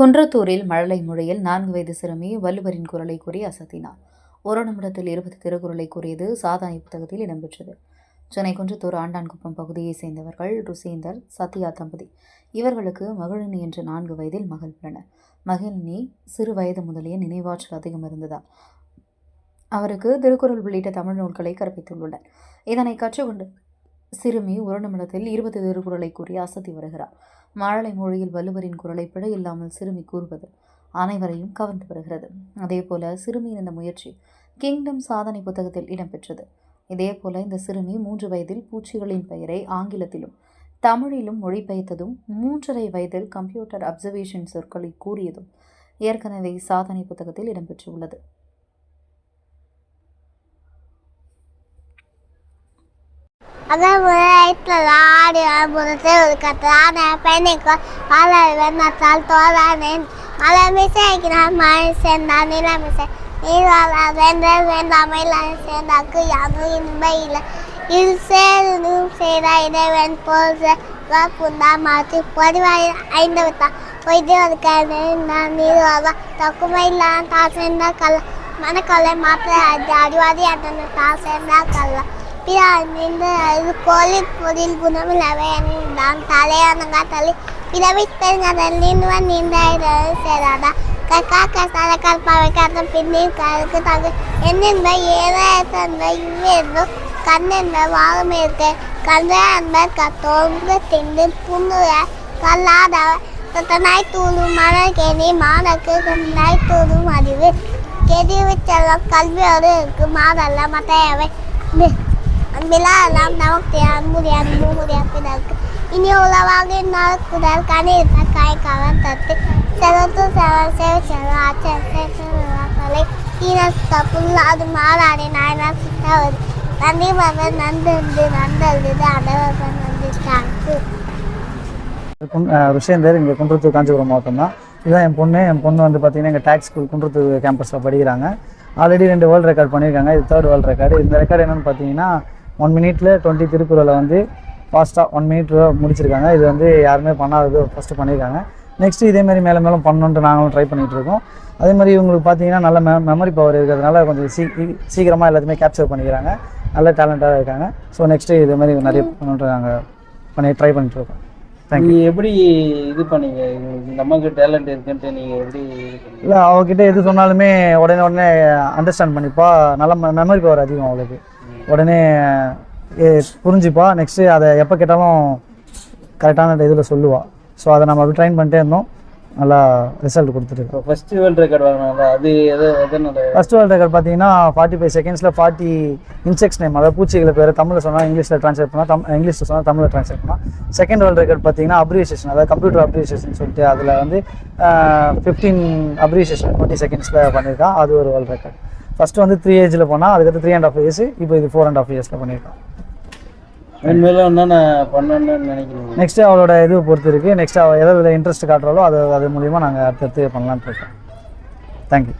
குன்றத்தூரில் மழலை மொழியில் நான்கு வயது சிறுமி வள்ளுவரின் குரலை கூறி அசத்தினார். ஒரு நிமிடத்தில் இருபது திருக்குறளை கூறியது சாதனை புத்தகத்தில் இடம்பெற்றது. சென்னை குன்றத்தூர் ஆண்டான்குப்பம் பகுதியைச் சேர்ந்தவர்கள் ருசேந்தர் சத்யா தம்பதி. இவர்களுக்கு மகிழினி என்ற நான்கு வயதில் மகள் உள்ளனர் மகிழினி சிறு வயது முதலே நினைவாற்றல் அதிகம் இருந்ததால் அவருக்கு திருக்குறள் உள்ளிட்ட தமிழ் நூல்களை கற்பித்துள்ளனர். இதனை கற்றுக்கொண்டு சிறுமி ஒரு நிமிடத்தில் இருபது திருக்குறளை கூறி அசத்தி வருகிறார். மழலை மொழியில் வள்ளுவரின் குரலை பிழை இல்லாமல் சிறுமி கூறுவது அனைவரையும் கவர்ந்து வருகிறது. அதேபோல சிறுமியின் இந்த முயற்சி கிங்டம் சாதனை புத்தகத்தில் இடம்பெற்றது. இதேபோல இந்த சிறுமி மூன்று வயதில் பூச்சிகளின் பெயரை ஆங்கிலத்திலும் தமிழிலும் மொழிபெயர்த்ததும் மூன்றரை வயதில் கம்ப்யூட்டர் அப்சர்வேஷன் சொற்களை கூறியதும் ஏற்கனவே சாதனை புத்தகத்தில் இடம்பெற்றுள்ளது. அதான் வயிற்றுல ஆடி புறத்து ஒரு கத்தான பெண்ணுக்கு மழை வெண்ணத்தால் தோறானேன் மழை மிசைக்கிறான் மழை சேர்ந்தா நில மிசை. நீராள வென்ற வேண்டாமையில் சேர்ந்தாக்கு யாரும் இன்பை இல்லை. இது சேரும் செய்தா இடைவன் போல் குந்தா மாற்றி பொதுவாக ஐந்து விட்டான் பொய்து ஒரு நான் நீராளா தக்குமை இல்லாம தா சேர்ந்தா கல்ல மனக்கொலை மாற்ற அடிவாதி அந்த தா சேர்ந்தா கல்ல பிறந்த அது கோழி பொருள் குணமில்லவே தான் தலையானங்க தலை. பிறவி பெருங்கடல் நீந்துவன் நீந்த சேராதா. கக்கா கசால கற்பாவை காத்த பின்னி கருக்கு தங்கு என்னென்ப? ஏற தந்த கண்ணென்ப? வாகம் இருக்க கந்த அன்பர் கத்தோங்க திண்டு புண்ணுற. கல்லாத தத்தனாய் தூளும் மலர் மாதக்கு நாய் தூளும் அறிவு. கெதிவு கல்வியோடு இருக்கு மாதல்ல மத்தையவை அன்பிலாம் நமக்கு அன்புடைய அன்பு முடியாதற்கு இனி உலவாக நாளுக்குதல் கணித காய் கவன் தத்து செலத்து செவன் சேவ செல்வ ஆச்சலை அது புல்லாது மாறாடி நாயனா சித்தவது நன்றி மகன் நந்தது நந்தது அடவர்கள் நன்றி தேங்க்யூ குன்- அஹ் ருஷேந்தர் இங்கே குன்றத்தூர் காஞ்சிபுரம் மாவட்டம் தான் இதுதான் என் பொண்ணு. என் பொண்ணு வந்து பார்த்தீங்கன்னா எங்கள் டேக்ஸ் ஸ்கூல் குன்றத்தூர் கேம்பஸில் படிக்கிறாங்க. ஆல்ரெடி ரெண்டு வேர்ல்டு ரெக்கார்ட் பண்ணியிருக்காங்க. இது தேர்ட் வேர்ல்டு ரெக்கார்டு இந்த ரெக்கார்டு என்னென்னு பார்த்தீங்கன்னா ஒன் மினிட்ல டுவெண்ட்டி திருக்குறளை வந்து ஃபாஸ்ட்டாக ஒன் மினிட் முடிச்சிருக்காங்க. இது வந்து யாருமே பண்ணாதது ஃபஸ்ட்டு பண்ணியிருக்காங்க நெக்ஸ்ட் இதே மாதிரி மேலே மேலும் பண்ணணுன்ட்டு நாங்களும் ட்ரை பண்ணிட்டு இருக்கோம். அதே மாதிரி இவங்களுக்கு பார்த்தீங்கன்னா நல்ல மெ மெமரி பவர் இருக்கிறதுனால கொஞ்சம் சீ சீக்கிரமாக எல்லாத்தையுமே கேப்சர் பண்ணிக்கிறாங்க. நல்ல டேலண்டாக இருக்காங்க. ஸோ நெக்ஸ்ட்டு இதே மாதிரி நிறைய பண்ணணுன்ட்டு நாங்கள் பண்ணி ட்ரை பண்ணிட்டு இருக்கோம். தேங்க்யூ எப்படி இது பண்ணீங்க? அம்மாவுக்கு டேலண்ட் இருக்குன்ட்டு நீங்க எப்படி இல்லை அவகிட்ட எது சொன்னாலுமே உடனே உடனே அண்டர்ஸ்டாண்ட் பண்ணிப்பா. நல்ல மெமரி பவர் அதிகம் அவளுக்கு. உடனே புரிஞ்சுப்பா நெக்ஸ்ட்டு அதை எப்போ கேட்டாலும் கரெக்டான இதில் சொல்லுவா. ஸோ அதை நம்ம அப்படி ட்ரைன் பண்ணிட்டே இருந்தோம். நல்லா ரிசல்ட் கொடுத்துருக்கு ஃபர்ஸ்ட் வேர்ல்ட் ரெக்கார்ட் வாங்கினாங்க அது எது எதனால ஃபர்ஸ்ட் வேர்ல்ட் ரெக்கார்ட் பார்த்தீங்கன்னா ஃபார்ட்டி ஃபைவ் செகண்ட்ஸில் ஃபார்ட்டி இன்செக்ட்ஸ் நேம் அதாவது பூச்சிகளை பேர் தமிழில் சொன்னால் இங்கிலீஷில் ட்ரான்ஸ்லேட் பண்ணால் தம் இங்கிலீஷில் சொன்னால் தமிழில் ட்ரான்ஸ்லேட் பண்ணால் செகண்ட் வேர்ல்ட் ரெக்கார்ட் பார்த்தீங்கன்னா அப்ரிசியேஷன் அதாவது கம்ப்யூட்டர் அப்ரிசியேஷன் சொல்லிட்டு அதில் வந்து ஃபிஃப்டீன் அப்ரிசியேஷன் டுவெண்ட்டி செகண்ட்ஸில் பண்ணியிருக்கான் அது ஒரு வேர்ல்ட் ரெக்கார்ட் ஃபஸ்ட்டு வந்து த்ரீ ஏஜில் போனால் அதுக்கடுத்து த்ரீ அண்ட் ஆஃப் இயர்ஸ் இப்போ இது ஃபோர் அண்ட் ஆஃப் இயர்ஸில் பண்ணியிருக்கான் உண்மையில என்னென்ன பண்ணணும்னு நினைக்கிறீங்க? நெக்ஸ்ட்டு அவளோட இது பொறுத்து இருக்குது நெக்ஸ்ட் அவள் எதில் இன்ட்ரெஸ்ட் காட்டுறாலோ அது அது மூலிமா நாங்கள் அடுத்தடுத்து பண்ணலான்ட்டு இருக்கோம். தேங்க்யூ